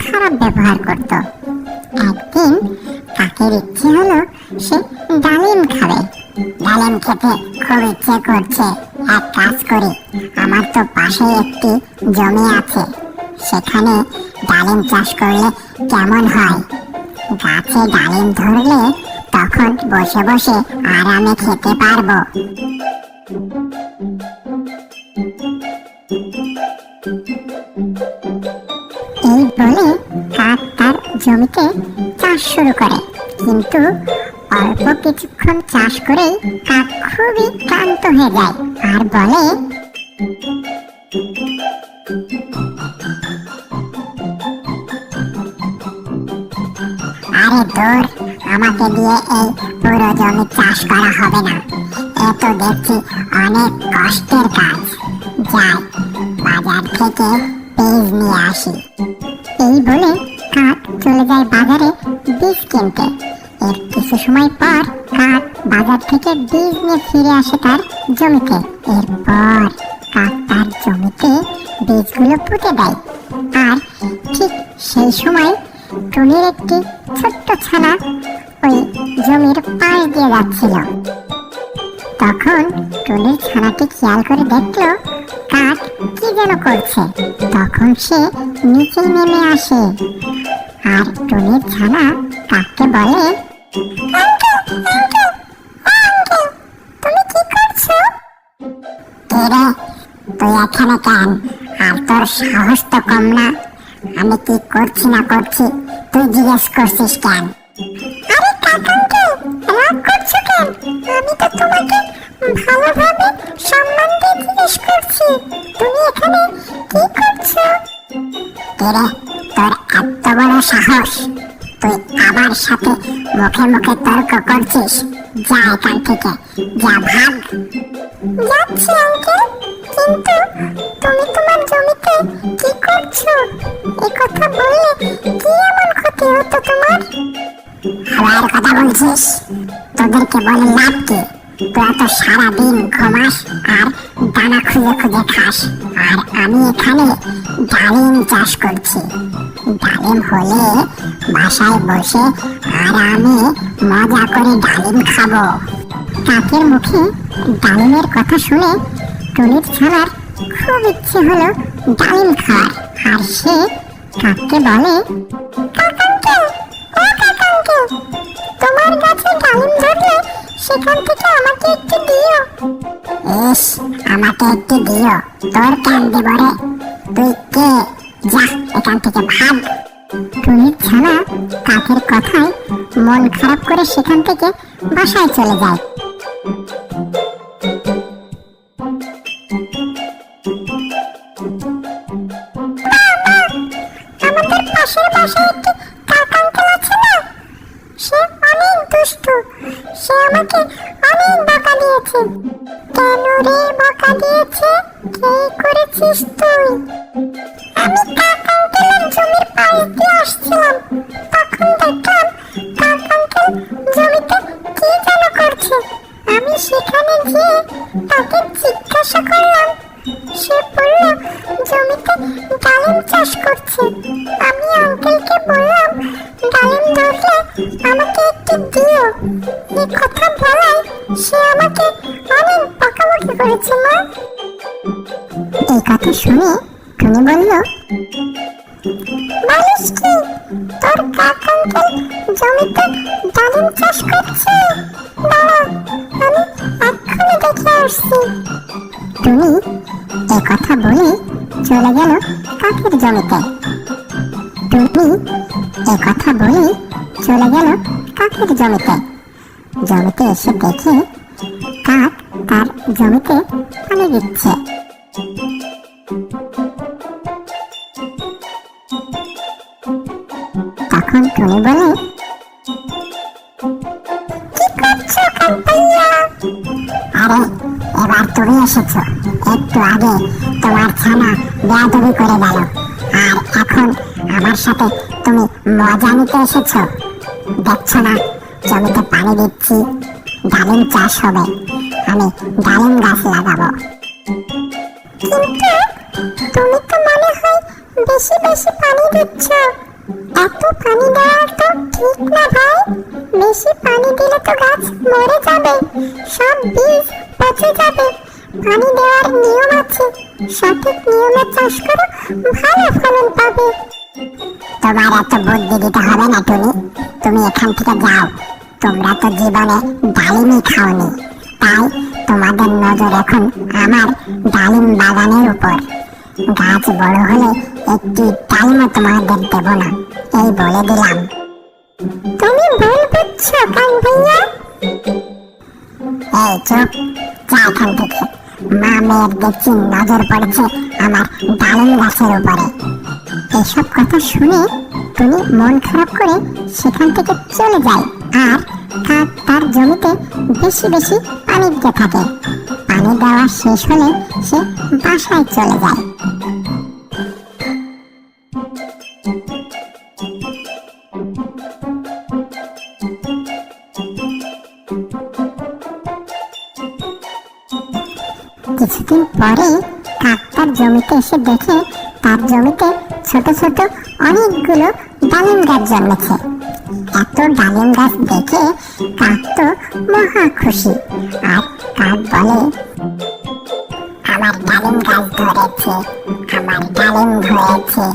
খারাপ ব্যবহার করত। একদিন কাকের ইচ্ছে হলো সে ডালিম খাবে। ডালিম খেতে খুব ইচ্ছে করছে। এক কাজ করি, আমার তো পাশে একটি জমি আছে। সেখানে ডালিম চাষ করলে কেমন হয়? গাছে ডালিম ধরলে তখন বসে বসে আরামে খেতে পারব। এই বলে কাক তার জমিতে চাষ শুরু করে। কিন্তু অল্প কিছুক্ষণ চাষ করেই কাক খুবই ক্লান্ত হয়ে যায়। আর বলে, আরে দূর, আমাকে দিয়ে এই পুরো জমি চাষ করা হবে না। এ তো দেখছি অনেক কষ্টের কাজ। যাই, বাজার থেকে পেঁয়াজ নিয়ে আসি। এই বলে কাক চলে যায় বাজারে বীজ কিনতে। এর কিছু সময় পর কাক বাজার থেকে বীজ নিয়ে ফিরে আসে তার জমিতে। এরপর কাক তার জমিতে বীজগুলো পুঁতে দেয়। আর ঠিক সেই সময় টুনির একটি ছোট্ট ছানা ওই জমির পাশ দিয়ে যাচ্ছিল। তখন টুনির ছানাটি খেয়াল করে দেখল কাক কি যেন করছে। তখন সে নিচে নেমে আসে। আর টুনির ছানা কাককে বলে কি এখানে কেন? আর তোর সাহস তো কম না। আমি কি করছি না করছি, তুই জিজ্ঞেস করছিস কেন? জিজ্ঞেস তুমি এখানে কি করছ? রে তোর এত বড় সাহস। তুই আমার সাথে মুখে মুখে তর্ক করছিস? যা এখান থেকে, যা ভাগ। যাচ্ছি, আঙ্কেল। কিন্তু তুমি তোমার জমিতে কি করছ? এই কথা বললে কি এমন ক্ষতি হতো তোমার? আবার কথা বলছিস? তোদেরকে বলে লাভ কি? তোরা তো সারাদিন ঘুমাস আর দানা খুঁজে খুঁজে খাস। আর আমি এখানে ডালিম চাষ করছি। ডালিম হলে বাসায় বসে আরামে মজা করে ডালিম খাব। কাকের মুখে ডালিমের কথা শুনে টুনির ছানার খুব ইচ্ছে হলো ডালিম খাওয়ার। আর সে কাককে বলে, কাকাঙ্কে, ও কাকাঙ্কে, তোমার গাছে ডালিম ধরলে সেখান থেকে আমাকে একটু দিও। ইস আমাকে একটু দিও। তোর কেন দেব রে তুই কে? যা, এখান থেকে ভাগ। টুনির ছানা কাকের কথায় মন খারাপ করে সেখান থেকে বাসায় চলে যায়। বললাম, ডালিম ধরলে আমাকে একটু দিও। এই কথা বলায় সে আমাকে অনেক বকাবকি করেছে, মা। এই কথা শুনে টুনি বলল বলিস কি তোর কাক জমিতে ডালিম চাষ করছে? দাঁড়া, আমি এক্ষুনি দেখে আসছি। টুনি এ কথা বলে চলে গেল কাকের জমিতে। টুনি কথা বলে, চলে গেল কাকের জমিতে। জমিতে এসে দেখে কাক তার জমিতে পানি দিচ্ছে। তখন টুনি বলে, কি করছ কাকবাইয়া আরে, এবার তুমি এসেছ। একটু আগে তোমার ছানা বেয়াদবি করে গেল। আর এখন আমার সাথে তুমি মজা নিতে এসেছ? দেখছ না, জমিতে পানি দিচ্ছি, ডালিম চাষ হবে, আমি ডালিম গাছ লাগাবো। কিন্তু তুমি তো মনে হয় বেশি বেশি পানি দিচ্ছ। এত পানি দেওয়া তো ঠিক না ভাই। বেশি পানি দিলে তো গাছ মরে যাবে, সব বীজ পচে যাবে। পানি দেওয়ার নিয়ম আছে, সঠিক নিয়মে চাষ করো ভালো ফলন পাবে। তোমার এত বুদ্ধি দিতে হবে না টুনি। তুমি এখান থেকে যাও। তোমরা তো জীবনে ডালিমই খাওনি। তাই তোমাদের নজর এখন আমার ডালিম বাগানের উপর। গাছ বড় হলে একটি ডালিমও তোমাদের দেব না। এই বলে দিলাম। তুমি ভুল বুঝছ কান ভাইয়া। এই চুপ যা এখান থেকে। মা মেয়ের দেখছি নজর পড়েছে আমার ডালিম গাছের উপরে। এসব কথা শুনে টুনি মন খারাপ করে সেখান থেকে চলে যায়। আর কাক তার জমিতে বেশি বেশি পানি দিতে থাকে। পানি দেওয়া শেষ হলে সে বাসায় চলে যায়। কিছুদিন পরে কাক তার জমিতে এসে দেখে তার জমিতে ছোট ছোট অনেকগুলো ডালিম গাছ জন্মেছে। এত ডালিম গাছ দেখে কাক তো মহা খুশি। আর কাক বলে, আমার ডালিম গাছ ধরেছে, আমার ডালিম ধরেছে।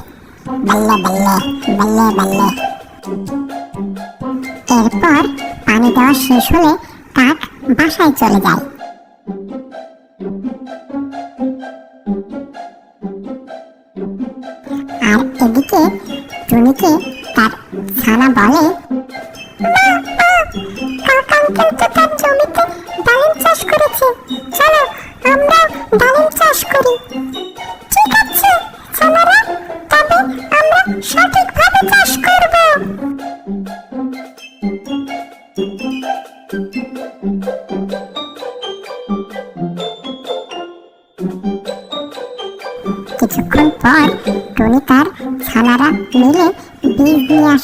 বল্লে বল্লে বল্লে বল্লে এরপর পানি দেওয়া শেষ হলে কাক বাসায় চলে যায়। টুনিকে তার ছানা বলে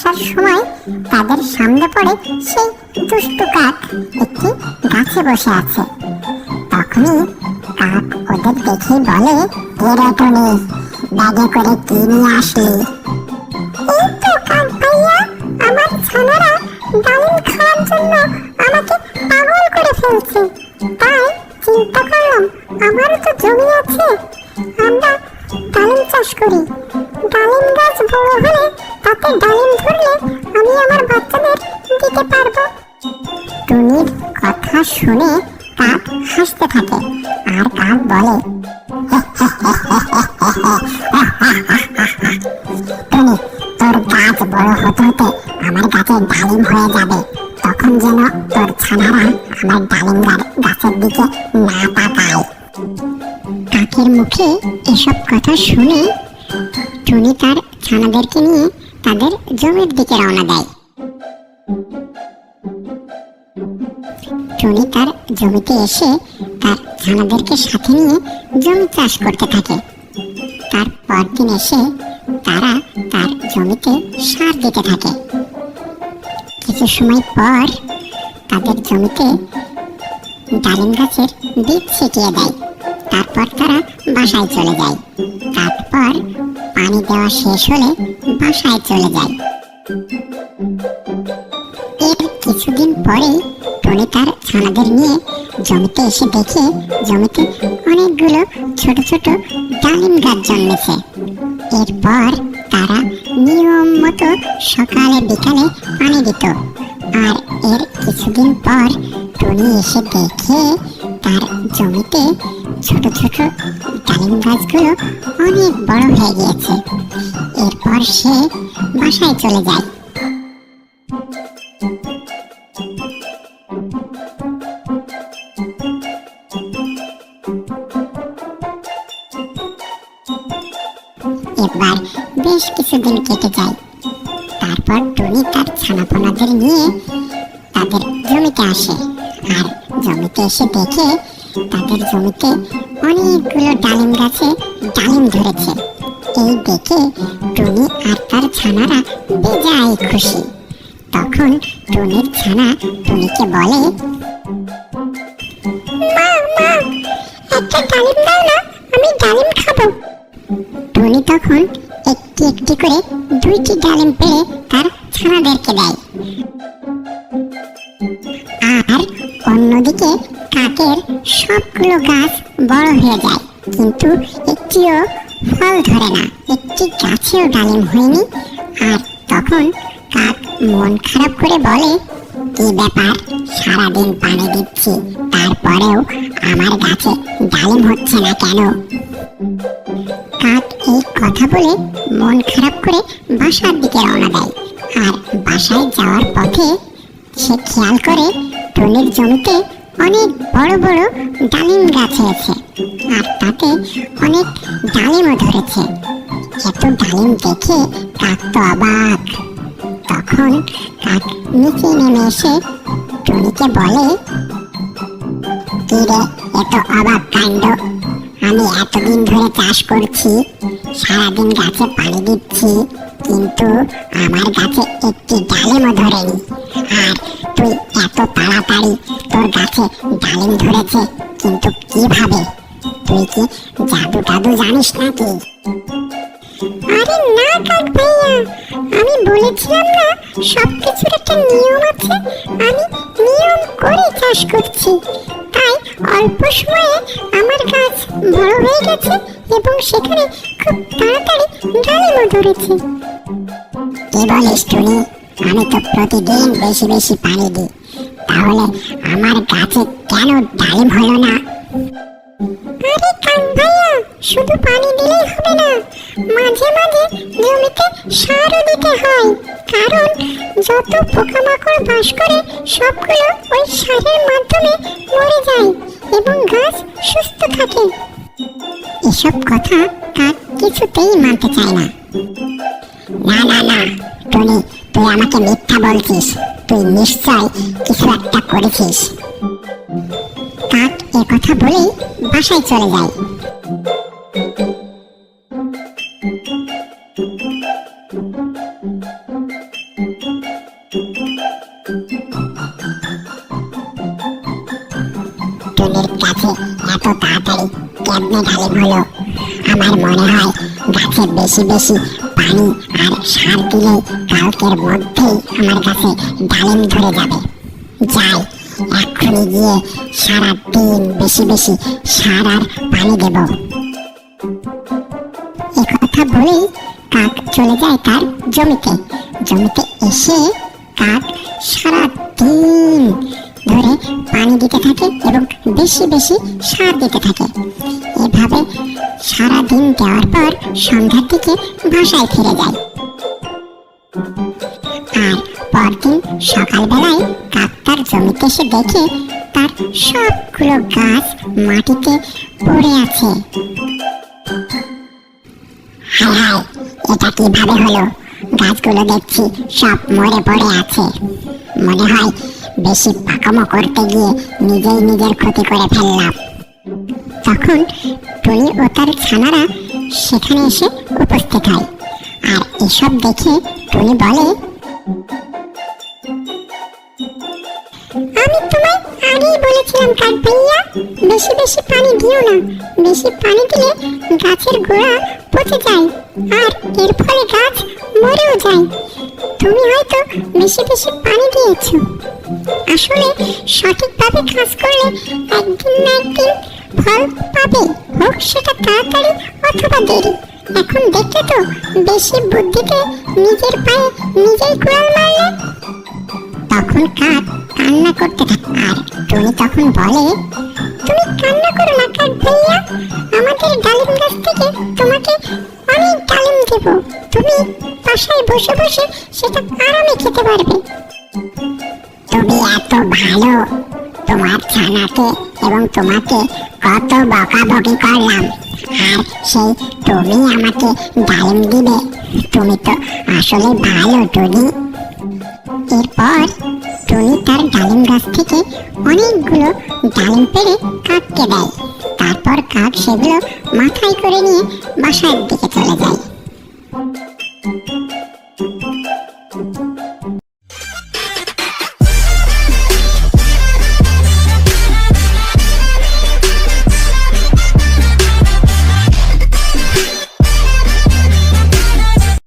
আসার সময় তাদের সামনে পড়ে সেই দুষ্টু কাক একটি গাছে বসে আছে। তখনই কাক ওদের দেখে বলে এরা টুনি ব্যাগে করে কি নিয়ে আসলি? এই তো কাক ভাইয়া, আমার ছানারা ডালিম খাওয়ার জন্য আমাকে পাগল করে ফেলছে। তাই চিন্তা করলাম, আমারও তো জমি আছে শুনে কাক হাসতে থাকে আর কাক বলে টুনি তোর গাছ বড় হতে হতে আমার গাছে ডালিম হয়ে যাবে তখন যেন তোর ছানারা আমার ডালিম গাছের দিকে না তাকায় কাকের মুখে এসব কথা শুনে টুনি তার ছানাদেরকে নিয়ে তাদের জমির দিকে রওনা দেয় টুনি তার জমিতে এসে তার ছানাদেরকে সাথে নিয়ে জমি চাষ করতে থাকে। তার পরদিন এসে তারা তার জমিতে সার দিতে থাকে। কিছু সময় পর তাদের জমিতে ডালিম গাছের বীজ ছিটিয়ে দেয়। তারপর তারা বাসায় চলে যায়। তারপর পানি দেওয়া শেষ হলে বাসায় চলে যায়। এর কিছুদিন পরে টনি তার ছানাদের নিয়ে জমিতে এসে দেখে জমিতে অনেকগুলো ছোট ছোট ডালিম গাছ জন্মেছে। এরপর তারা নিয়ম মতো সকালে, বিকালে পানি দিত। আর এর কিছুদিন পর টনি এসে দেখে তার জমিতে ছোট ছোট ডালিম গাছগুলো অনেক বড় হয়ে গিয়েছে। এরপর সে বাসায় চলে যায়। এবার বেশ কিছুদিন কেটে যায়। তারপর টুনি তার ছানাপোনাদের নিয়ে তাদের জমিতে আসে। আর জমিতে এসে দেখে তাদের জমিতে অনেকগুলো ডালিম গাছে ডালিম ধরেছে। এই দেখে টুনি আর তার ছানারা বেজায় খুশি। তখন টুনির ছানা টুনিকে বলে একটা ডালিম দাও না, আমি ডালিম খাব। তখন একটি একটি করে দুইটি ডালিম পেড়ে তার ছানাদেরকে দেয়। আর অন্যদিকে কাকের সবগুলো গাছ বড় হয়ে যায়, কিন্তু একটিও ফল ধরে না, একটি গাছেও ডালিম হয়নি। আর তখন কাক মন খারাপ করে বলে, কি ব্যাপার, সারাদিন পানি দিচ্ছি, তারপরেও আমার গাছে ডালিম হচ্ছে না কেন? এই কথা বলে মন খারাপ করে বাসার দিকে রওনা দেয়। আর বাসায় যাওয়ার পথে সে খেয়াল করে টনির জমিতে অনেক বড় বড় ডালিম গাছ হয়েছে আর তাতে অনেক ডালিমও ধরেছে। এত ডালিম দেখে কাক তো অবাক। তখন কাক নিচে নেমে এসে টনিকে বলে, কি রে, এত অবাক কাণ্ড? আমি এতদিন ধরে চাষ করছি, সারাদিন গাছে পানি দিচ্ছি, কিন্তু আমার গাছে একটি ডালিমও ধরেনি। আর তুই এত তাড়াতাড়ি তোর গাছে ডালিম ধরেছে, কিন্তু কীভাবে? তুই কি জাদু টাদু জানিস নাকি? আরে না কাক ভাইয়া, আমি বলেছিলাম না, সবকিছুর একটা নিয়ম আছে, আমি নিয়ম করে চাষ করছি। অল্প সময়ে আমার গাছ বড় হয়ে গেছে এবং সেখানে খুব তাড়াতাড়ি ডালিমও ধরেছে। কি বলিস টুনি? আমি তো প্রতিদিন বেশি বেশি পানি দিই। তাহলে আমার গাছে কেন ডালিম হলো না? আরে কাক ভাইয়া শুধু পানি দিলেই হবে না। মাঝে মাঝে জমিতে সারও দিতে হয়। কারণ যত পোকামাকড় বাস করে সবগুলো ওই সারের মাধ্যমে মরে যায়। এবং গাছ সুস্থ থাকে। এসব কথা কাক কিছুতেই মানতে চায় না। না না না, টনি, তুই আমাকে মিথ্যা বলছিস। তুই নিশ্চয় কিছু একটা করেছিস। কাক কথা বলেই বাসায় চলে যায়। ঢালিম হলো আমার মনে হয় গাছে বেশি বেশি পানি আর সার দিলে কালকের মধ্যেই আমার কাছে ডালিম ধরে যাবে। যাই, এক্ষুনি গিয়ে সারা দিন বেশি বেশি সার আর পানি দেব। কথা বলেই কাক চলে যায় তার জমিতে। জমিতে এসে কাক সারা দিন ধরে পানি দিতে থাকে এবং বেশি বেশি সার দিতে থাকে। এভাবে সারা দিন দেওয়ার পর সন্ধ্যার দিকে বাসায় ফিরে যায় আর পরদিন সকালবেলায় কাক তার জমিতে এসে দেখে তার সবগুলো গাছ মাটিতে পড়ে আছে। হায় হায়, এটা কীভাবে হলো? গাছগুলো দেখছি সব মরে পড়ে আছে। মনে হয় বেশি পাকামো করতে গিয়ে নিজেই নিজের ক্ষতি করে ফেললাম। তখন টনি ও তার ছানারা সেখানে এসে উপস্থিত হয়। আর এসব দেখে টনি বলে, আমি তোমায় আগেই বলেছিলাম ভাইয়া বেশি বেশি পানি দিও না। বেশি পানি দিলে গাছের গোড়া পচে যায় আর এর ফলে গাছ মরেও যায়। তুমি হয়তো বেশি বেশি পানি দিয়েছ। আসলে সঠিকভাবে কাজ করলে একদিন না একদিন ফল পাবে। হোক, সেটা তাড়াতাড়ি অথবা দেরি। এখন দেখলে তো, বেশি বুদ্ধিতে নিজের পায়ে নিজেই কুড়াল মারলে। তখন কাক কান্না করতে থাকে। আর টনি তখন বলে, তুমি কান্না করো না কাক ভাইয়া। আমাদের ডালিম গাছ থেকে তোমাকে অনেক ডালিম দেব। তুমি বাসায় বসে বসে সেটা আরামে খেতে পারবে। তুমি এত ভালো তোমার ছানাকে এবং তোমাকে কত বকাবকি করলাম। আর সেই তুমি আমাকে ডালিম দিবে। তুমি তো আসলে ভালো টুনি। এরপর টনি তার ডালিম গাছ থেকে অনেকগুলো ডালিম পেড়ে কাককে দেয়। তারপর কাক সেগুলো মাথায় করে নিয়ে বাসায়